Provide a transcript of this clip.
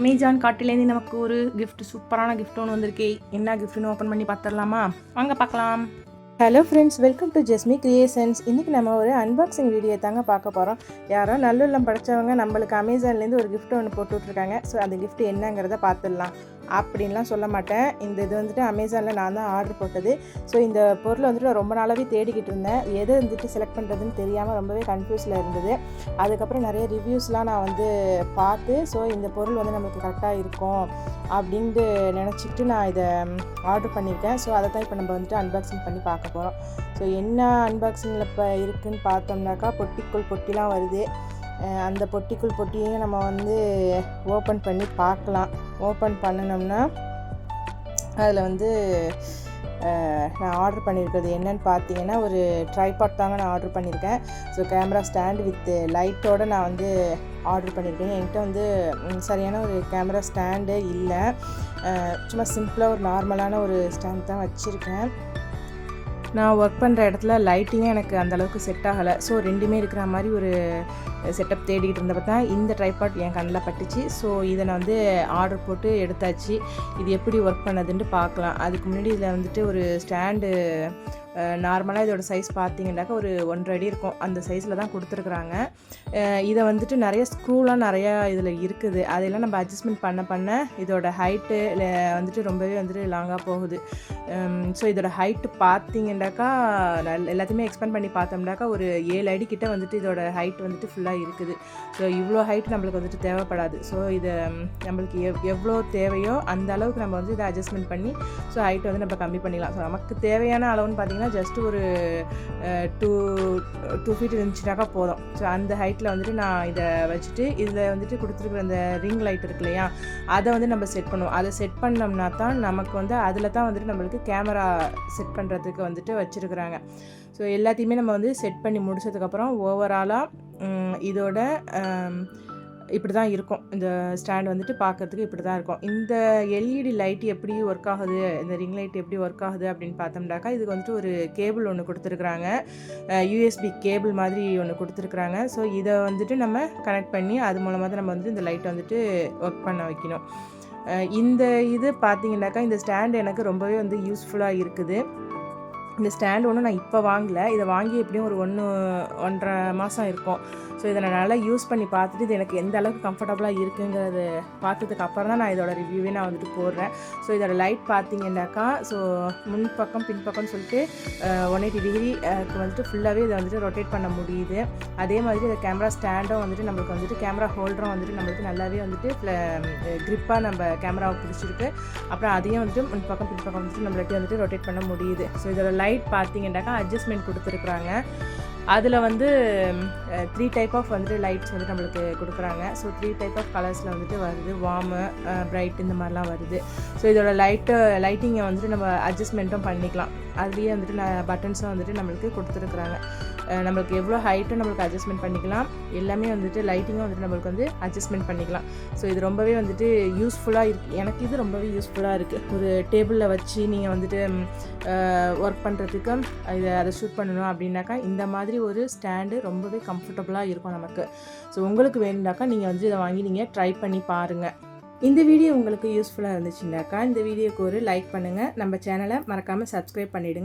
Amazon காட்டிலேருந்து நமக்கு ஒரு gift சூப்பரான கிஃப்ட் ஒன்று வந்திருக்கு. என்ன கிஃப்ட்னு ஓப்பன் பண்ணி பார்த்துடலாமா வாங்க பார்க்கலாம் hello friends welcome to Jesmi creations இன்றைக்கி நம்ம ஒரு அன்பாக்சிங் வீடியோ தாங்க பார்க்க போகிறோம் யாரோ நல்லுள்ளம் படித்தவங்க நம்மளுக்கு அமேசான்லேருந்து ஒரு கிஃப்ட் ஒன்று போட்டு விட்ருக்காங்க ஸோ அந்த கிஃப்ட் என்னங்கிறத பார்த்துடலாம் அப்படின்லாம் சொல்ல மாட்டேன். இந்த இது வந்துட்டு அமேசானில் நான் தான் ஆர்டர் போட்டது. ஸோ இந்த பொருள் வந்துட்டு நான் ரொம்ப நாளாகவே தேடிக்கிட்டு இருந்தேன். எதை வந்துட்டு செலக்ட் பண்ணுறதுன்னு தெரியாமல் ரொம்பவே கன்ஃபியூஸில் இருந்தது. அதுக்கப்புறம் நிறைய ரிவ்யூஸ்லாம் நான் வந்து பார்த்து ஸோ இந்த பொருள் வந்து நம்மளுக்கு கரெக்டாக இருக்கும் அப்படின்ட்டு நினச்சிக்கிட்டு நான் இதை ஆர்டர் பண்ணியிருக்கேன். ஸோ அதை தான் இப்போ நம்ம வந்துட்டு அன்பாக்சிங் பண்ணி பார்க்க போகிறோம் ஸோ என்ன அன்பாக்சிங்கில் இப்போ இருக்குதுன்னு பார்த்தோம்னாக்கா பொட்டிக்குள் பொட்டிலாம் வருது. அந்த பொட்டிக்குள் பொட்டியையும் நம்ம வந்து ஓப்பன் பண்ணி பார்க்கலாம். ஓப்பன் பண்ணினோம்னா அதில் வந்து நான் ஆர்டர் பண்ணியிருக்கிறது என்னன்னு பார்த்தீங்கன்னா ஒரு ட்ரைபாட் தாங்க நான் ஆர்டர் பண்ணியிருக்கேன் ஸோ கேமரா ஸ்டாண்ட் வித் லைட்டோட நான் வந்து ஆர்டர் பண்ணியிருக்கேன் என்கிட்ட வந்து சரியான ஒரு கேமரா ஸ்டாண்டு இல்லை. சும்மா சிம்பிளாக ஒரு நார்மலான ஒரு ஸ்டாண்ட் தான் வச்சுருக்கேன். நான் ஒர்க் பண்ணுற இடத்துல லைட்டிங்கும் எனக்கு அந்தளவுக்கு செட் ஆகலை. ஸோ ரெண்டுமே இருக்கிற மாதிரி ஒரு செட்டப் தேடிக்கிட்டு இருந்தப்ப தான் இந்த ட்ரைபாட் என் கண்ணில் பட்டுச்சு. ஸோ இதை நான் வந்து ஆர்டர் போட்டு எடுத்தாச்சு. இது எப்படி ஒர்க் பண்ணதுன்ட்டு பார்க்கலாம். அதுக்கு முன்னாடி இதில் வந்துட்டு ஒரு ஸ்டாண்டு நார்மலாக இதோட சைஸ் பார்த்தீங்கன்னாக்கா ஒரு ஒன்றரை அடி இருக்கும். அந்த சைஸில் தான் கொடுத்துருக்குறாங்க. இதை வந்துட்டு நிறைய ஸ்க்ரூலாம் நிறையா இதில் இருக்குது. அதையெல்லாம் நம்ம அட்ஜஸ்ட்மெண்ட் பண்ண பண்ண இதோட ஹைட்டு வந்துட்டு ரொம்பவே வந்துட்டு லாங்காக போகுது. ஸோ இதோட ஹைட்டு பார்த்தீங்கன்னாக்கா நல்- எல்லாத்தையுமே எக்ஸ்பேண்ட் பண்ணி பார்த்தோம்னாக்கா ஒரு ஏழு அடி கிட்ட வந்துட்டு இதோட ஹைட் வந்துட்டு ஃபுல்லாக இருக்குது. ஸோ இவ்வளோ ஹைட் நம்மளுக்கு வந்துட்டு தேவைப்படாது. ஸோ இதை நம்மளுக்கு எவ் எவ்வளோ தேவையோ அந்த அளவுக்கு நம்ம வந்து இதை அட்ஜஸ்ட்மெண்ட் பண்ணி ஸோ ஹைட்டை வந்து நம்ம கம்மி பண்ணிக்கலாம். ஸோ நமக்கு தேவையான அளவுன்னு பார்த்திங்கன்னா ஜஸ்ட் ஒரு டூ டூ ஃபீட் இருந்துச்சுனாக்கா போதும். ஸோ அந்த ஹைட்டில் வந்துட்டு நான் இதை வச்சுட்டு இதில் வந்துட்டு கொடுத்துருக்குற அந்த ரிங் லைட் இருக்கு இல்லையா அதை வந்து நம்ம செட் பண்ணுவோம். அதை செட் பண்ணோம்னா தான் நமக்கு வந்து அதில் தான் வந்துட்டு நம்மளுக்கு கேமரா செட் பண்ணுறதுக்கு வந்துட்டு வச்சுருக்குறாங்க. ஸோ எல்லாத்தையுமே நம்ம வந்து செட் பண்ணி முடிச்சதுக்கப்புறம் ஓவராலாக இதோட இப்படி தான் இருக்கும். இந்த ஸ்டாண்ட் வந்துட்டு பார்க்கறதுக்கு இப்படி தான் இருக்கும். இந்த எல்இடி லைட் எப்படி ஒர்க் ஆகுது? இந்த ரிங் லைட் எப்படி ஒர்க் ஆகுது அப்படின்னு பார்த்தோம்னாக்கா இதுக்கு வந்துட்டு ஒரு கேபிள் ஒன்று கொடுத்துருக்குறாங்க. யூஎஸ்பி கேபிள் மாதிரி ஒன்று கொடுத்துருக்குறாங்க. ஸோ இதை வந்துட்டு நம்ம கனெக்ட் பண்ணி அது மூலமாக தான் நம்ம வந்து இந்த லைட்டை வந்துட்டு ஒர்க் பண்ண வைக்கணும். இந்த இது பார்த்தீங்கன்னாக்கா இந்த ஸ்டாண்ட் எனக்கு ரொம்பவே வந்து யூஸ்ஃபுல்லாக இருக்குது. இந்த ஸ்டாண்ட் ஒன்றும் நான் இப்போ வாங்கலை. இதை வாங்கி எப்படியும் ஒரு ஒன்று ஒன்றரை மாதம் இருக்கும். ஸோ இதை நான் நல்லா யூஸ் பண்ணி பார்த்துட்டு இது எனக்கு எந்த அளவுக்கு கம்ஃபர்டபுளாக இருக்குங்கிறது பார்த்ததுக்கு அப்புறம் தான் நான் இதோட ரிவ்யூவே நான் வந்துட்டு போடுறேன். ஸோ இதோட லைட் பார்த்தீங்கன்னாக்கா ஸோ முன்பக்கம் பின்பக்கம்னு சொல்லிட்டு ஒன் எயிட்டி டிகிரிக்கு வந்துட்டு ஃபுல்லாகவே இதை வந்துட்டு ரொட்டேட் பண்ண முடியுது. அதே மாதிரி இந்த கேமரா ஸ்டாண்டும் வந்துட்டு நம்மளுக்கு வந்துட்டு கேமரா ஹோல்டரும் வந்துட்டு நம்மளுக்கு நல்லாவே வந்துட்டு க்ரிப்பாக நம்ம கேமராவை பிடிச்சிருக்கு. அப்புறம் அதையும் வந்துட்டு முன்பக்கம் பின்பக்கம் வந்துட்டு நம்மளுக்கு வந்துட்டு ரொட்டேட் பண்ண முடியுது. ஸோ இதோட லைட் பார்த்தீங்கன்னாக்கா அட்ஜஸ்ட்மெண்ட் கொடுத்துருக்குறாங்க. அதில் வந்து த்ரீ டைப் ஆஃப் வந்துட்டு லைட்ஸ் வந்து நம்மளுக்கு கொடுக்குறாங்க. ஸோ த்ரீ டைப் ஆஃப் கலர்ஸில் வந்துட்டு வருது. வார்மு பிரைட் இந்த மாதிரிலாம் வருது. ஸோ இதோட லைட்டு லைட்டிங்கை வந்துட்டு நம்ம அட்ஜஸ்ட்மெண்ட்டும் பண்ணிக்கலாம். அதுலேயே வந்துட்டு நான் பட்டன்ஸும் வந்துட்டு நம்மளுக்கு கொடுத்துருக்குறாங்க. நம்மளுக்கு எவ்வளோ ஹைட்டும் நம்மளுக்கு அட்ஜஸ்ட்மெண்ட் பண்ணிக்கலாம். எல்லாமே வந்துட்டு லைட்டிங்கும் வந்துட்டு நம்மளுக்கு வந்து அட்ஜஸ்ட்மெண்ட் பண்ணிக்கலாம். ஸோ இது ரொம்பவே வந்துட்டு யூஸ்ஃபுல்லாக இருக்குது எனக்கு இது ரொம்பவே யூஸ்ஃபுல்லாக இருக்குது ஒரு டேபிளில் வச்சு நீங்கள் வந்துட்டு ஒர்க் பண்ணுறதுக்கு இதை அதை ஷூட் பண்ணணும் அப்படின்னாக்கா இந்த மாதிரி ஒரு ஸ்டாண்டு ரொம்பவே கம்ஃபர்டபுளாக இருக்கும் நமக்கு. ஸோ உங்களுக்கு வேணும்னாக்கா நீங்கள் வந்து இதை வாங்கி நீங்கள் ட்ரை பண்ணி பாருங்கள் இந்த வீடியோ உங்களுக்கு யூஸ்ஃபுல்லாக இருந்துச்சுங்களாக்கா இந்த வீடியோக்கு ஒரு லைக் பண்ணுங்கள் நம்ம சேனலை மறக்காமல் சப்ஸ்கிரைப் பண்ணிவிடுங்க